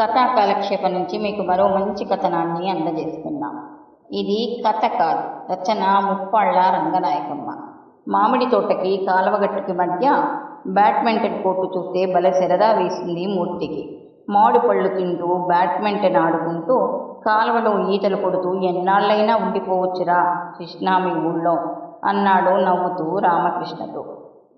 కథా కాలక్షేప నుంచి మీకు మరో మంచి కథనాన్ని అందజేస్తున్నాం ఇది కథ కాదు రచన ముప్పాళ్ళ రంగనాయకమ్మ. మామిడి తోటకి కాలవగట్టుకి మధ్య బ్యాడ్మింటన్ కోర్టు చూస్తే భలే సరదా వేసింది మూర్తికి. మామిడి పళ్ళు తింటూ బ్యాడ్మింటన్ ఆడుకుంటూ కాలువలో ఈతలు కొడుతూ ఎన్నాళ్ళైనా ఉండిపోవచ్చురా కృష్ణ మీ ఊళ్ళో అన్నాడు నవ్వుతూ రామకృష్ణతో.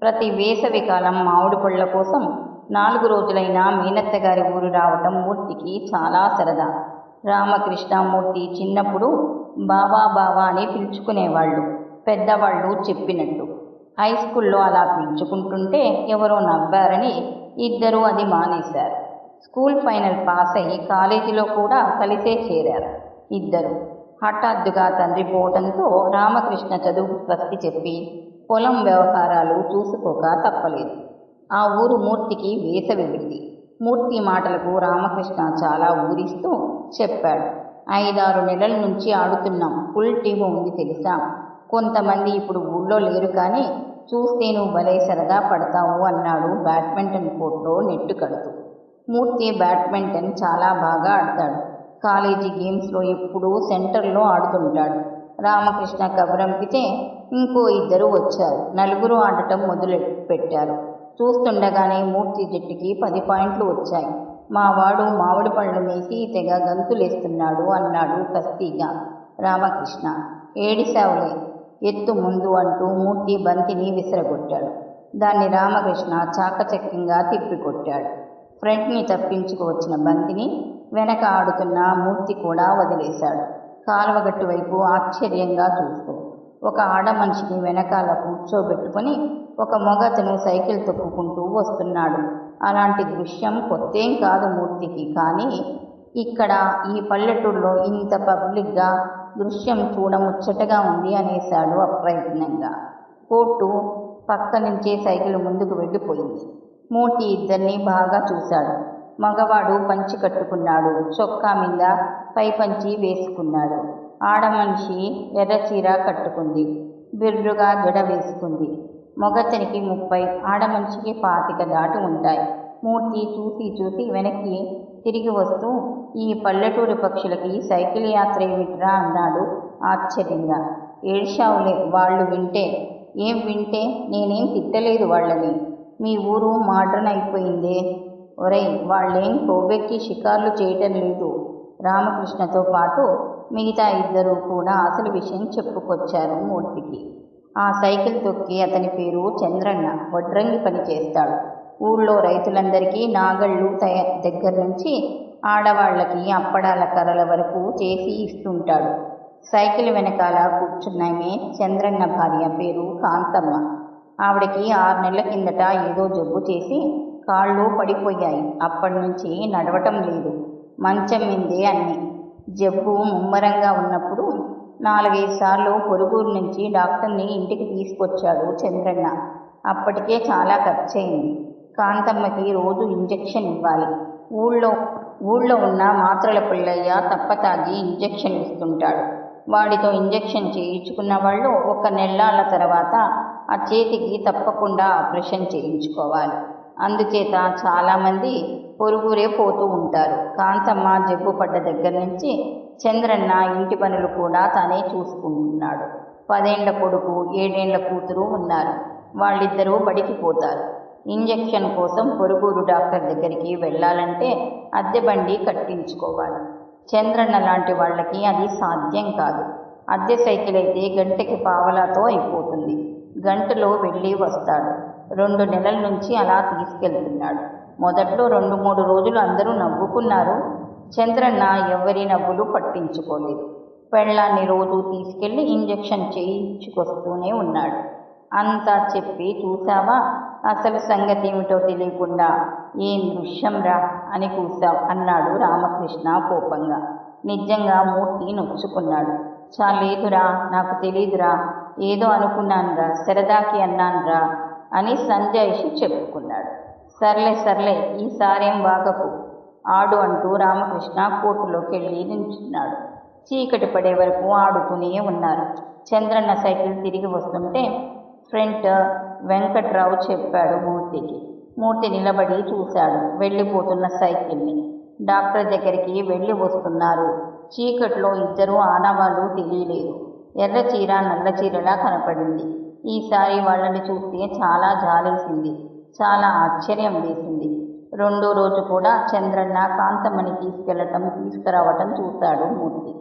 ప్రతి వేసవి కాలం మామిడి పళ్ళ కోసం నాలుగు రోజులైనా మీనత్త గారి ఊరు రావటం మూర్తికి చాలా సరదా. రామకృష్ణమూర్తి చిన్నప్పుడు బావా బావా అని పిలుచుకునేవాళ్ళు పెద్దవాళ్ళు చెప్పినట్టు. హై స్కూల్లో అలా పిలుచుకుంటుంటే ఎవరో నవ్వారని ఇద్దరూ అది మానేశారు. స్కూల్ ఫైనల్ పాస్ అయ్యి కాలేజీలో కూడా కలిసే చేరారు ఇద్దరు. హఠాత్తుగా తండ్రి పోవడంతో రామకృష్ణ చదువు స్వస్తి చెప్పి పొలం వ్యవహారాలు చూసుకోక తప్పలేదు. ఆ ఊరు మూర్తికి వేసవి విడిది మూర్తి మాటలకు రామకృష్ణ చాలా ఊరిస్తూ చెప్పాడు. ఐదారు నెలల నుంచి ఆడుతున్నాం. ఫుల్ టీము ఉంది తెలుసా? కొంతమంది ఇప్పుడు ఊళ్ళో లేరు కానీ చూస్తే నువ్వు భలే సరదా పడతావు అన్నాడు బ్యాడ్మింటన్ కోర్టులో నెట్టు కడుతూ. మూర్తి బ్యాడ్మింటన్ చాలా బాగా ఆడతాడు. కాలేజీ గేమ్స్లో ఎప్పుడూ సెంటర్లో ఆడుతుంటాడు. రామకృష్ణ కబురంపితే ఇంకో ఇద్దరు వచ్చారు. నలుగురు ఆడటం మొదలు పెట్టారు చూస్తుండగానే మూర్తి జట్టుకి పది పాయింట్లు వచ్చాయి. మావాడు మామిడి పళ్ళు మేసి తెగ గంతులేస్తున్నాడు అన్నాడు కస్తీగా రామకృష్ణ. ఏడిసావులే ఎత్తు ముందు అంటూ మూర్తి బంతిని విసిరగొట్టాడు. దాన్ని రామకృష్ణ చాకచక్యంగా తిప్పికొట్టాడు. ఫ్రంట్ని తప్పించుకు వచ్చిన బంతిని వెనక ఆడుతున్న మూర్తి కూడా వదిలేశాడు. కాలువగట్టు వైపు ఆశ్చర్యంగా చూస్తూ ఒక ఆడ మనిషిని వెనకాల కూర్చోబెట్టుకొని ఒక మొగతను సైకిల్ తొక్కుకుంటూ వస్తున్నాడు. అలాంటి దృశ్యం కొత్తేం కాదు మూర్తికి. కానీ ఇక్కడ ఈ పల్లెటూరులో ఇంత పబ్లిక్గా దృశ్యం చూడముచ్చటగా ఉంది అనేశాడు అప్రయత్నంగా. కోర్టు పక్క నుంచే సైకిల్ ముందుకు వెళ్ళిపోయింది. మూర్తి ఇద్దరిని బాగా చూశాడు. మగవాడు పంచి కట్టుకున్నాడు. చొక్కా మీద పై పంచి వేసుకున్నాడు. ఆడ మనిషి కట్టుకుంది. బిర్రుగా జడ వేసుకుంది. మొగతనికి ముప్పై ఆడ మనిషికి పాతిక దాటి ఉంటాయి. మూర్తి చూసి చూసి వెనక్కి తిరిగి వస్తూ ఈ పల్లెటూరి పక్షులకి సైకిల్ యాత్ర ఏమిట్రా అన్నాడు ఆశ్చర్యంగా. ఏడ్షావులే వాళ్ళు వింటే. ఏం వింటే? నేనేం తిట్టలేదు వాళ్ళని. మీ ఊరు మాడ్రన్ అయిపోయిందే. ఒరేయ్ వాళ్ళేం కొవ్వెక్కి షికార్లు చేయటం లేదు. రామకృష్ణతో పాటు మిగతా ఇద్దరు కూడా అసలు విషయం చెప్పుకొచ్చారు మూర్తికి. ఆ సైకిల్ తొక్కి అతని పేరు చంద్రన్న. వడ్రంగి పని చేస్తాడు. ఊళ్ళో రైతులందరికీ నాగళ్ళు తయ దగ్గర నుంచి ఆడవాళ్ళకి అప్పడాల కర్రల వరకు చేసి ఇస్తుంటాడు. సైకిల్ వెనకాల కూర్చున్నామే చంద్రన్న భార్య పేరు కాంతమ్మ. ఆవిడకి ఆరు నెలల కిందట ఏదో జబ్బు చేసి కాళ్ళు పడిపోయాయి. అప్పటి నుంచి నడవటం లేదు. మంచం మీదే అన్నీ జబ్బు ముమ్మరంగా ఉన్నప్పుడు నాలుగైదు సార్లు పొరుగురు నుంచి డాక్టర్ని ఇంటికి తీసుకొచ్చాడు చంద్రన్న. అప్పటికే చాలా ఖర్చయింది. కాంతమ్మకి రోజు ఇంజెక్షన్ ఇవ్వాలి. ఊళ్ళో ఊళ్ళో ఉన్న మాత్రల పిల్లయ్య తప్పతాగి ఇంజెక్షన్ ఇస్తుంటాడు. వాడితో ఇంజెక్షన్ చేయించుకున్న వాళ్ళు ఒక నెలల తర్వాత ఆ చేతికి తప్పకుండా ఆపరేషన్ చేయించుకోవాలి. అందుచేత చాలామంది పొరుగురే పోతూ ఉంటారు. కాంతమ్మ జబ్బు పడ్డ దగ్గర నుంచి చంద్రన్న ఇంటి పనులు కూడా తనే చూసుకుంటున్నాడు. పదేండ్ల కొడుకు ఏడేండ్ల కూతురు ఉన్నారు. వాళ్ళిద్దరూ బడికి పోతారు. ఇంజెక్షన్ కోసం పొరుగురు డాక్టర్ దగ్గరికి వెళ్ళాలంటే అద్దె బండి కట్టించుకోవాలి. చంద్రన్న లాంటి వాళ్ళకి అది సాధ్యం కాదు. అద్దె సైకిల్ అయితే గంటకి పావలాతో అయిపోతుంది. గంటలో వెళ్ళి వస్తాడు. రెండు నెలల నుంచి అలా తీసుకెళ్తున్నాడు. మొదట్లో రెండు మూడు రోజులు అందరూ నవ్వుకున్నారు. చంద్రన్న ఎవరి నవ్వులు పట్టించుకోలేదు. పెళ్ళాన్ని రోజు తీసుకెళ్ళి ఇంజెక్షన్ చేయించుకొస్తూనే ఉన్నాడు. అంతా చెప్పి చూసావా అసలు సంగతి ఏమిటో తెలియకుండా ఏం దృశ్యం రా అని కూసావు అన్నాడు రామకృష్ణ కోపంగా. నిజంగా మూర్తి నొచ్చుకున్నాడు. చాలేదురా నాకు తెలీదురా. ఏదో అనుకున్నానురా సరదాకి అన్నానురా. అని సంజయ్షి చెప్పుకున్నాడు. సర్లే సర్లే ఈసారేం వాగకు. ఆడు అంటూ రామకృష్ణ కోర్టులోకి వెళ్ళి నించున్నాడు. చీకటి పడే వరకు ఆడుతూనే ఉన్నారు. చంద్రన్న సైకిల్ తిరిగి వస్తుంటే ఫ్రంట్ వెంకట్రావు చెప్పాడు మూర్తికి. మూర్తి నిలబడి చూశాడు వెళ్ళిపోతున్న సైకిల్ని. డాక్టర్ దగ్గరికి వెళ్ళి వస్తున్నారు. చీకట్లో ఇద్దరు ఆడవాళ్ళు తెలియలేదు ఎర్ర చీర నల్ల చీరలా కనపడింది. ఈసారి వాళ్ళని చూస్తే చాలా జాలేసింది చాలా ఆశ్చర్యం వేసింది. రెండో రోజు కూడా చంద్రన్న కాంతమ్మని తీసుకెళ్ళటం తీసుకురావటం చూశాడు మూర్తి.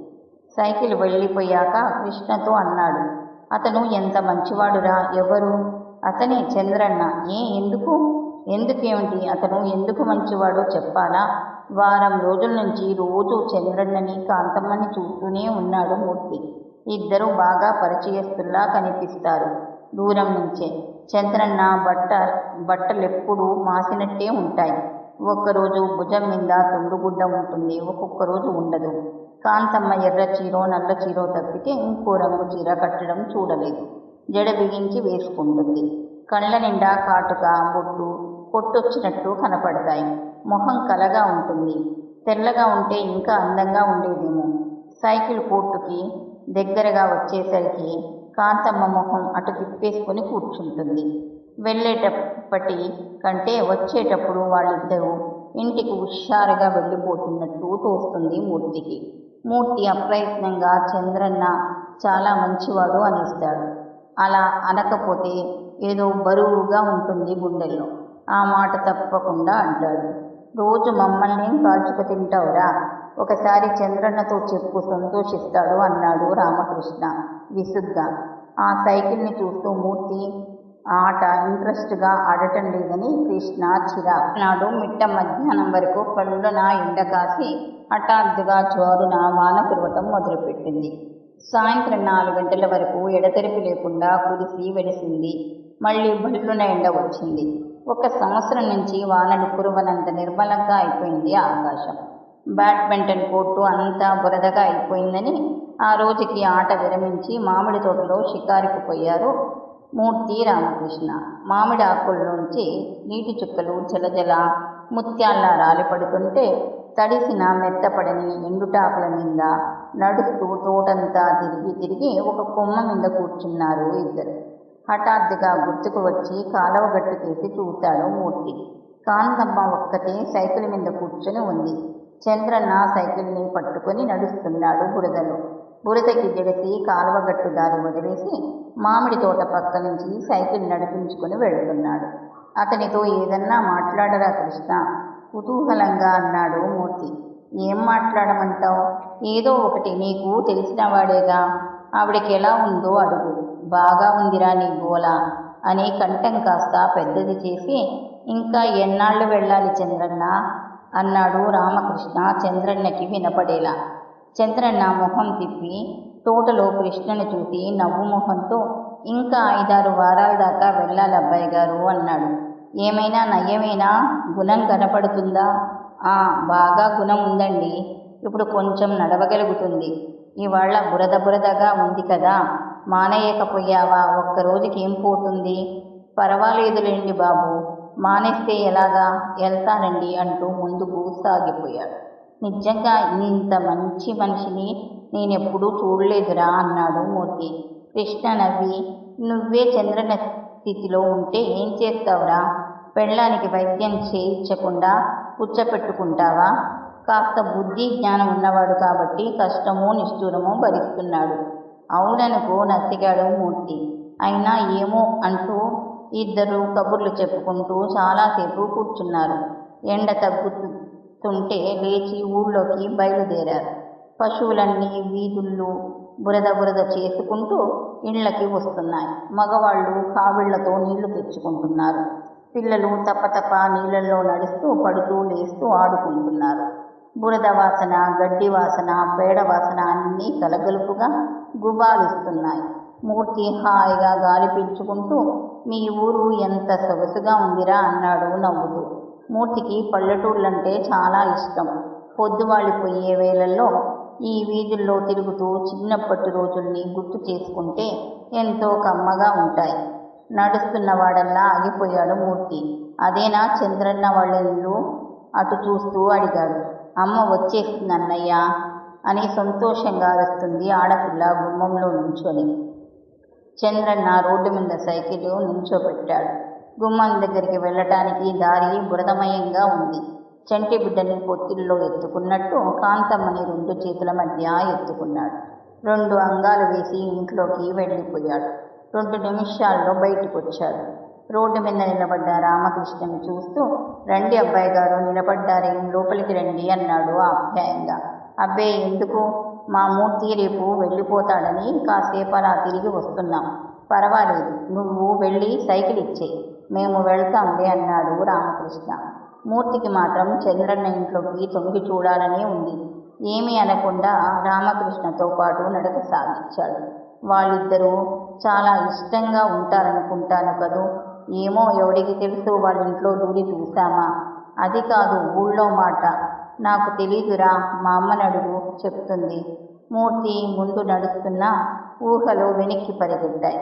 సైకిల్ వెళ్ళిపోయాక కృష్ణతో అన్నాడు అతను ఎంత మంచివాడురా ఎవరు? అతనే చంద్రన్న. ఏ ఎందుకు? ఎందుకేమిటి? అతను ఎందుకు మంచివాడో చెప్పాలా? వారం రోజుల నుంచి రోజు చంద్రన్నని కాంతమ్మని చూస్తూనే ఉన్నాడు మూర్తి. ఇద్దరు బాగా పరిచయస్తుల్లా కనిపిస్తారు. దూరం నుంచే. చంద్రన్న బట్ట బట్టలెప్పుడూ మాసినట్టే ఉంటాయి. ఒక్కరోజు భుజం మీద తుండుగుడ్డ ఉంటుంది ఒక్కొక్క రోజు ఉండదు. కాంతమ్మ ఎర్ర చీరో నల్ల చీరో తప్పితే ఇంకో రంగు చీర కట్టడం చూడలేదు. జడ బిగించి వేసుకుంటుంది. కళ్ళ నిండా కాటుక బొట్టు కొట్టొచ్చినట్టు కనపడతాయి. మొహం కలగా ఉంటుంది. తెల్లగా ఉంటే ఇంకా అందంగా ఉండేదేమో. సైకిల్ కోర్టుకి దగ్గరగా వచ్చేసరికి కాంతమ్మ మొహం అటు తిప్పేసుకొని కూర్చుంటుంది. వెళ్ళేటప్పటి కంటే వచ్చేటప్పుడు వాళ్ళిద్దరూ ఇంటికి హుషారుగా వెళ్ళిపోతున్నట్టు తోస్తుంది మూర్తికి. మూర్తి అప్రయత్నంగా చంద్రన్న చాలా మంచివాడు అనిస్తాడు. అలా అనకపోతే ఏదో బరువుగా ఉంటుంది గుండెల్లో. ఆ మాట తప్పకుండా అంటాడు. రోజు మమ్మల్ని కాల్చుకు తింటావురా? ఒకసారి చంద్రన్నతో చెప్పు సంతోషిస్తాడు అన్నాడు రామకృష్ణ. విసుగ్గా. ఆ సైకిల్ని చూస్తూ మూర్తి ఆట ఇంట్రెస్ట్గా ఆడటం లేదని కృష్ణ చిరా నాడు మిట్ట మధ్యాహ్నం వరకు పళ్ళున ఎండ కాసి హఠాత్తుగా జోరున వాన కురవటం మొదలుపెట్టింది. సాయంత్రం నాలుగు గంటల వరకు ఎడతెరిపి లేకుండా కురిసి వెలిసింది. మళ్ళీ బల్లున ఎండ వచ్చింది. ఒక సంవత్సరం నుంచి వానలు కురవనంత నిర్మలంగా అయిపోయింది ఆకాశం. బ్యాడ్మింటన్ కోర్టు అంతా బురదగా అయిపోయిందని ఆ రోజుకి ఆట విరమించి మామిడి తోటలో షికారుకు పోయారు మూర్తి రామకృష్ణ. మామిడి ఆకుల్లోంచి నీటి చుక్కలు జలజల ముత్యాల్లా రాలిపడుతుంటే తడిసిన మెత్తపడని ఎండుటాకుల మీద నడుస్తూ తోటంతా తిరిగి తిరిగి ఒక కొమ్మ మీద కూర్చున్నారు ఇద్దరు. హఠాత్తుగా గుర్తుకు వచ్చి కాలవ గట్టుకేసి చూశాడు మూర్తి. కాంతమ్మ ఒక్కతే సైకిల్ మీద కూర్చొని ఉంది. చంద్రన్న సైకిల్ని పట్టుకొని నడుస్తున్నాడు బురదలో. బురదకి జడిసి కాలువగట్టు దారి వదిలేసి మామిడి తోట పక్క నుంచి సైకిల్ నడిపించుకొని వెళుతున్నాడు. అతనితో ఏదన్నా మాట్లాడరా కృష్ణ? కుతూహలంగా అన్నాడు మూర్తి. ఏం మాట్లాడమంటావు? ఏదో ఒకటి నీకు తెలిసిన వాడేగా. ఆవిడకి ఎలా ఉందో అడుగు. బాగా ఉందిరా నీ గోల అని కంఠం కాస్త పెద్దది చేసి ఇంకా ఎన్నాళ్ళు వెళ్ళాలి చంద్రన్న? అన్నాడు రామకృష్ణ చంద్రన్నకి వినపడేలా. చంద్రన్న మొహం తిప్పి తోటలో కృష్ణను చూసి నవ్వు మొహంతో ఇంకా ఐదారు వారాల దాకా వెళ్ళాలి అబ్బాయి గారు అన్నాడు. ఏమైనా నయమైనా? గుణం కనపడుతుందా? ఆ బాగా గుణం ఉందండి. ఇప్పుడు కొంచెం నడవగలుగుతుంది. ఇవాళ బురద బురదగా ఉంది కదా. మానేయకపోయావా? ఒక్క రోజుకి ఏం పోతుంది? పర్వాలేదులేండి బాబు. మానేస్తే ఎలాగా? వెళ్తానండి అంటూ ముందుకు సాగిపోయాడు. నిజంగా ఇంత మంచి మనిషిని నేనెప్పుడూ చూడలేదురా అన్నాడు మూర్తి. కృష్ణ నవ్వి నువ్వే చంద్రన స్థితిలో ఉంటే ఏం చేస్తావురా? పెళ్ళానికి వైద్యం చేయించకుండా కూర్చోపెట్టుకుంటావా? కాస్త బుద్ధి జ్ఞానం ఉన్నవాడు కాబట్టి కష్టమో నిష్ఠూరమో భరిస్తున్నాడు. అవుననుకో నసిగాడు మూర్తి. అయినా ఏమో అంటూ ఇద్దరు కబుర్లు చెప్పుకుంటూ చాలాసేపు కూర్చున్నారు. ఎండ తగ్గుతుంటే లేచి ఊళ్ళోకి బయలుదేరారు. పశువులన్నీ వీధుల్లో బురద బురద చేసుకుంటూ ఇళ్ళకి వస్తున్నాయి. మగవాళ్ళు కావిళ్ళతో నీళ్ళు తెచ్చుకుంటున్నారు. పిల్లలు తప్పతప్ప నీళ్ళల్లో నడుస్తూ పడుతూ లేస్తూ ఆడుకుంటున్నారు. బురద వాసన గడ్డి వాసన పేడ వాసన అన్నీ కలగలుపుగా గుబాలిస్తున్నాయి. మూర్తి హాయిగా గాలి పీల్చుకుంటూ మీ ఊరు ఎంత సొగసుగా ఉందిరా అన్నాడు నవ్వుతూ. మూర్తికి పల్లెటూళ్ళంటే చాలా ఇష్టం. పొద్దువాళ్ళిపోయే వేళల్లో ఈ వీధుల్లో తిరుగుతూ చిన్నప్పటి రోజుల్ని గుర్తు చేసుకుంటే ఎంతో కమ్మగా ఉంటాయి. నడుస్తున్నవాడల్లా ఆగిపోయాడు మూర్తి. అదేనా చంద్రన్న వాళ్ళ ఇల్లు అటు చూస్తూ అడిగాడు. అమ్మ వచ్చేసింది అన్నయ్య అని సంతోషంగా అరుస్తుంది ఆడపిల్ల గుమ్మంలో నుంచొని. చంద్రన్న రోడ్డు మీద సైకిల్ నించోబెట్టాడు. గుమ్మం దగ్గరికి వెళ్ళటానికి దారి బురదమయంగా ఉంది. చంటి బిడ్డని పొత్తిల్లో ఎత్తుకున్నట్టు కాంతమ్మని రెండు చేతుల మధ్య ఎత్తుకున్నాడు. రెండు అంగాలు వేసి ఇంట్లోకి వెళ్ళిపోయాడు. రెండు నిమిషాల్లో బయటకు వచ్చాడు రోడ్డు మీద నిలబడ్డ రామకృష్ణని చూస్తూ రండి అబ్బాయి గారు నిలబడ్డారే? లోపలికి రండి అన్నాడు ఆప్యాయంగా అబ్బే ఎందుకు? మా మూర్తి రేపు వెళ్ళిపోతాడని కాసేపు అలా తిరిగి వస్తున్నాం. పర్వాలేదు నువ్వు వెళ్ళి సైకిల్ ఇచ్చేయి. మేము వెళ్తాంలే అన్నాడు రామకృష్ణ. మూర్తికి మాత్రం చంద్రన్న ఇంట్లోకి తొంగి చూడాలనే ఉంది. ఏమీ అనకుండా రామకృష్ణతో పాటు నడక సాగించాడు. వాళ్ళిద్దరూ చాలా ఇష్టంగా ఉంటారనుకుంటాను కదూ? ఏమో ఎవడికి తెలుసు వాళ్ళ ఇంట్లో దూరి చూసామా అది కాదు ఊళ్ళో మాట. నాకు తెలీదురా మా అమ్మ అడుగు చెప్తుంది. మూర్తి ముందు నడుస్తున్న ఊహలు వెనక్కి పరిగెత్తాయి.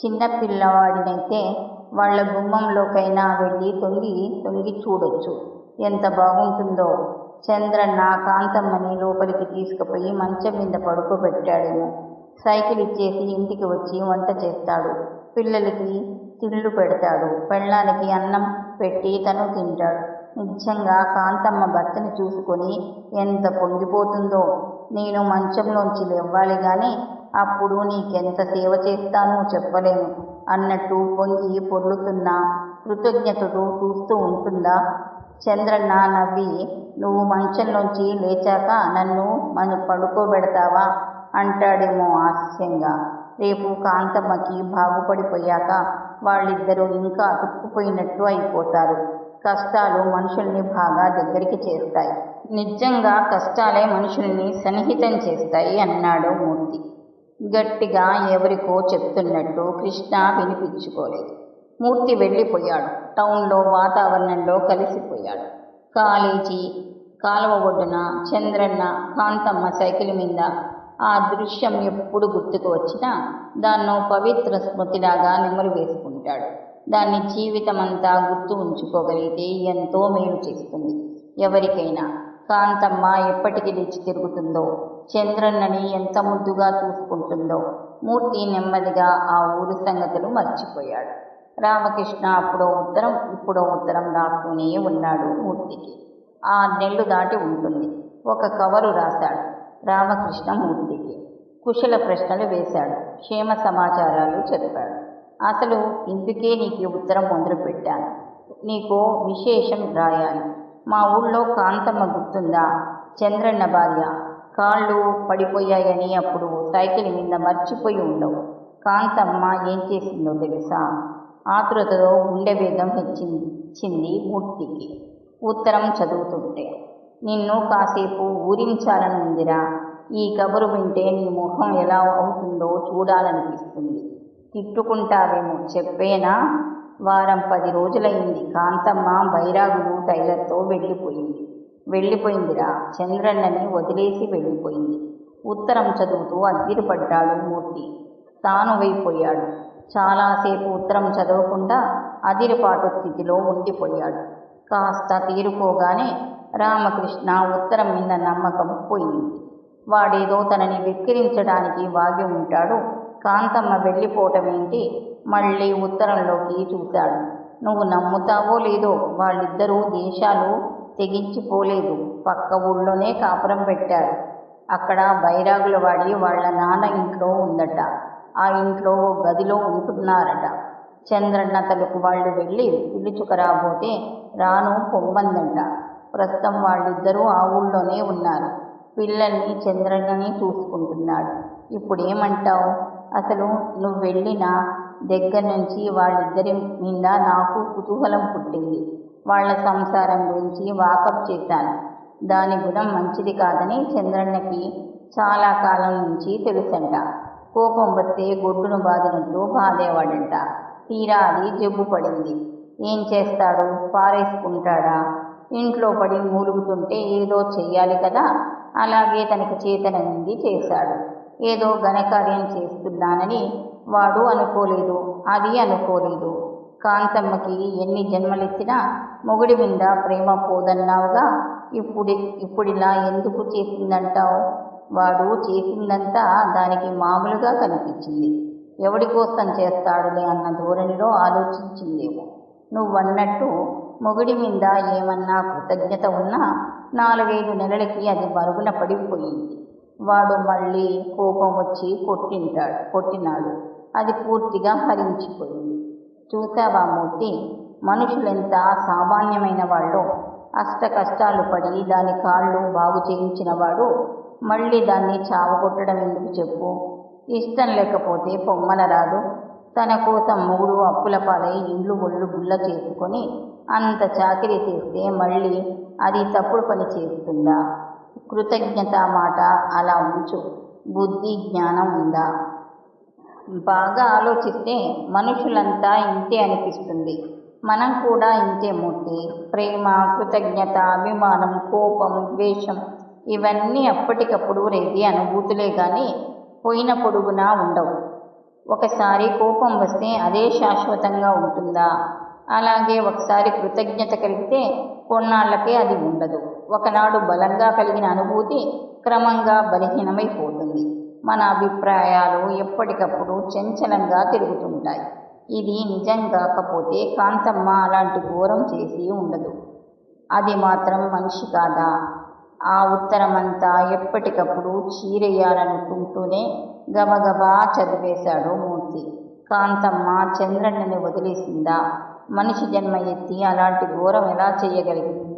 చిన్నపిల్లవాడినైతే వాళ్ళ గుమ్మంలోకైనా వెళ్ళి తొంగి తొంగి చూడొచ్చు. ఎంత బాగుంటుందో. చంద్రన్న కాంతమ్మని లోపలికి తీసుకుపోయి మంచం మీద పడుకోబెట్టాడేమో. సైకిల్ ఇచ్చేసి ఇంటికి వచ్చి వంట చేస్తాడు. పిల్లలకి తిళ్ళు పెడతాడు. పెళ్ళానికి అన్నం పెట్టి తను తింటాడు. నిజంగా కాంతమ్మ భర్తని చూసుకొని ఎంత పొంగిపోతుందో. నేను మంచంలోంచి లేవ్వాలి కానీ అప్పుడు నీకెంత సేవ చేస్తానో చెప్పలేను అన్నట్టు పొంగి పొర్లుతున్న కృతజ్ఞతతో చూస్తూ ఉంటుందా? చంద్రన్న నవ్వి నువ్వు మంచంలోంచి లేచాక నన్ను మన పడుకోబెడతావా? అంటాడేమో హాస్యంగా రేపు కాంతమ్మకి బాగుపడిపోయాక వాళ్ళిద్దరూ ఇంకా అతుక్కుపోయినట్టు అయిపోతారు. కష్టాలు మనుషుల్ని బాగా దగ్గరికి చేస్తాయి నిజంగా కష్టాలే మనుషుల్ని సన్నిహితం చేస్తాయి అన్నాడు మూర్తి. గట్టిగా ఎవరికో చెప్తున్నట్టు కృష్ణ వినిపించుకోలేదు. మూర్తి వెళ్ళిపోయాడు. టౌన్లో వాతావరణంలో కలిసిపోయాడు. కాలేజీ కాలువ ఒడ్డున చంద్రన్న కాంతమ్మ సైకిల్ మీద ఆ దృశ్యం ఎప్పుడు గుర్తుకు వచ్చినా దాన్నో పవిత్ర స్మృతిలాగా నెమరు వేసుకుంటాడు. దాన్ని జీవితమంతా గుర్తు ఉంచుకోగలిగితే ఎంతో మేలు చేస్తుంది. ఎవరికైనా కాంతమ్మ ఎప్పటికి లేచి తిరుగుతుందో చంద్రన్నని ఎంత ముద్దుగా చూసుకుంటుందో మూర్తి నెమ్మదిగా ఆ ఊరు సంగతులు మర్చిపోయాడు. రామకృష్ణ అప్పుడో ఉత్తరం ఇప్పుడో ఉత్తరం రాస్తూనే ఉన్నాడు మూర్తికి. ఆ నెలలు దాటి ఉంటుంది. ఒక కవరు రాశాడు రామకృష్ణ మూర్తికి. కుశల ప్రశ్నలు వేశాడు. క్షేమ సమాచారాలు చెప్పాడు. అసలు ఇందుకే నీకు ఉత్తరం మొదలు పెట్టాను నీకు విశేషం రాయాలి. మా ఊళ్ళో కాంతమ్మ గుర్తుందా? చంద్రన్న భార్య. కాళ్ళు పడిపోయాయని అప్పుడు సైకిల్ మీద మర్చిపోయి ఉండవు. కాంతమ్మ ఏం చేసిందో తెలుసా? ఆతురతలో గుండె వేగం హెచ్చింది మూర్తికి. ఉత్తరం చదువుతుంటే. నిన్ను కాసేపు ఊరించాలనుందిరా. ఈ కబురు వింటే నీ ముఖం ఎలా అవుతుందో చూడాలనిపిస్తుంది. తిట్టుకుంటావేమో చెప్పేనా? వారం పది రోజులైంది కాంతమ్మ బైరాగుడు టైలర్తో వెళ్ళిపోయింది. వెళ్ళిపోయిందిరా. చంద్రన్నని వదిలేసి వెళ్ళిపోయింది. ఉత్తరం చదువుతూ అద్దిరిపడ్డాడు మూర్తి. తాను వైపోయాడు చాలాసేపు ఉత్తరం చదవకుండా అదిరిపాటు స్థితిలో ఉండిపోయాడు. కాస్త తీరుకోగానే రామకృష్ణ ఉత్తరం మీద నమ్మకం పోయింది. వాడేదో తనని వెక్కిరించడానికి వాగి ఉంటాడు కాంతమ్మ వెళ్ళిపోవటమేంటి మళ్ళీ ఉత్తరంలోకి చూశాడు. నువ్వు నమ్ముతావో లేదో వాళ్ళిద్దరూ దేశాలు తెగించిపోలేదు. పక్క ఊళ్ళోనే కాపురం పెట్టారు. అక్కడ బైరాగుల వాడి వాళ్ళ నాన్న ఇంట్లో ఉందట. ఆ ఇంట్లో ఓ గదిలో ఉంటున్నారట. చంద్రన్న తలుపు వాళ్ళు వెళ్ళి పిలుచుకురాబోతే రాను పొమ్మందంట. ప్రస్తుతం వాళ్ళిద్దరూ ఆ ఊళ్ళోనే ఉన్నారు. పిల్లల్ని చంద్రన్నని చూసుకుంటున్నాడు. ఇప్పుడేమంటావు? అసలు నువ్వు వెళ్ళిన దగ్గర నుంచి వాళ్ళిద్దరి మీద నాకు కుతూహలం పుట్టింది. వాళ్ళ సంసారం గురించి వాకప్ చేశాను. దాని గుణం మంచిది కాదని చంద్రన్నకి చాలా కాలం నుంచి తెలుసంట. కోపం వస్తే గొడ్డును బాదినట్టు బాధేవాడంట. తీరా అది జబ్బు పడింది. ఏం చేస్తాడు? పారేసుకుంటాడా? ఇంట్లో పడి మూలుగుతుంటే ఏదో చెయ్యాలి కదా? అలాగే తనకి చేతనైంది చేశాడు. ఏదో ఘనకార్యం చేస్తున్నానని వాడు అనుకోలేదు అది అనుకోలేదు. కాంతమ్మకి ఎన్ని జన్మలిచ్చినా మొగుడి మీద ప్రేమ పోదన్నావుగా ఇప్పుడు ఇప్పుడిలా ఎందుకు చేసిందంటావు? వాడు చేసిందంతా దానికి మామూలుగా కనిపించింది. ఎవడి కోసం చేస్తాడులే అన్న ధోరణిలో ఆలోచించిందేమో. నువ్వన్నట్టు మొగుడి మీద ఏమన్నా కృతజ్ఞత ఉన్నా నాలుగైదు నెలలకి అది మరుగున పడిపోయింది. వాడు మళ్ళీ కోపం వచ్చి కొట్టింటాడు కొట్టినాడు. అది పూర్తిగా హరించిపోయింది చూసావా మూర్తి? మనుషులెంత సామాన్యమైన వాళ్ళు? అష్ట కష్టాలు పడి దాని కాళ్ళు బాగు చేయించిన వాడు మళ్ళీ దాన్ని చావగొట్టడం ఎందుకు చెప్పు? ఇష్టం లేకపోతే పొమ్మన రాదు తన కోసం మూడు అప్పుల పాలై ఇండ్లు ఒళ్ళు గుల్ల చేసుకొని అంత చాకిరీ చేస్తే మళ్ళీ అది తప్పుడు పని చేస్తుందా? కృతజ్ఞత మాట అలా ఉంచు. బుద్ధి జ్ఞానం ఉందా? బాగా ఆలోచిస్తే మనుషులంతా ఇంతే అనిపిస్తుంది. మనం కూడా ఇంతే మూర్తి. ప్రేమ కృతజ్ఞత అభిమానం కోపం ద్వేషం ఇవన్నీ అప్పటికప్పుడు రేది అనుభూతులే కానీ పోయిన పొడుగునా ఉండవు. ఒకసారి కోపం వస్తే అదే శాశ్వతంగా ఉంటుందా? అలాగే ఒకసారి కృతజ్ఞత కలిగితే కొన్నాళ్ళకే అది ఉండదు. ఒకనాడు బలంగా కలిగిన అనుభూతి క్రమంగా బలహీనమైపోతుంది. మన అభిప్రాయాలు ఎప్పటికప్పుడు చంచలంగా తిరుగుతుంటాయి. ఇది నిజం కాకపోతే కాంతమ్మ అలాంటి ఘోరం చేసి ఉండదు. అది మాత్రం మనిషి కాదా? ఆ ఉత్తరమంతా ఎప్పటికప్పుడు చీరేయాలనుకుంటూనే గబగబా చదివేశాడు మూర్తి. కాంతమ్మ చంద్రన్నని వదిలేసిందా? మనిషి జన్మ ఎత్తి అలాంటి ఘోరం ఎలా చేయగలిగింది?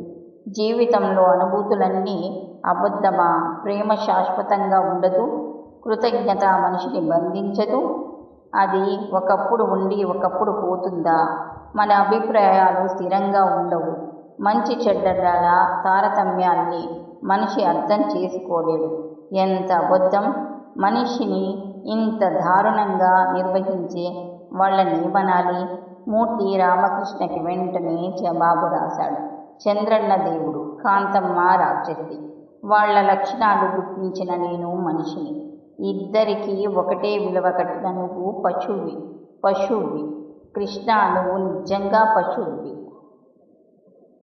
జీవితంలో అనుభూతులన్నీ అబద్ధమా? ప్రేమ శాశ్వతంగా ఉండదు. కృతజ్ఞత మనిషిని బంధించదు. అది ఒకప్పుడు ఉండి ఒకప్పుడు పోతుందా? మన అభిప్రాయాలు స్థిరంగా ఉండవు. మంచి చెడ్డల తారతమ్యాన్ని మనిషి అర్థం చేసుకోలేడు. ఎంత అబద్ధం? మనిషిని ఇంత దారుణంగా నిర్వహించే వాళ్ళని ఏమనాలి? మూర్తి రామకృష్ణకి వెంటనే జవాబు రాశాడు. చంద్రన్న దేవుడు కాంతమ్మ రాక్షసి వాళ్ళ లక్షణాలు గుర్తించిన నేను మనిషిని. ఇద్దరికీ ఒకటే విలువ కట్టిన నువ్వు పశువువి పశువువి. కృష్ణ నువ్వు నిజంగా పశువువి.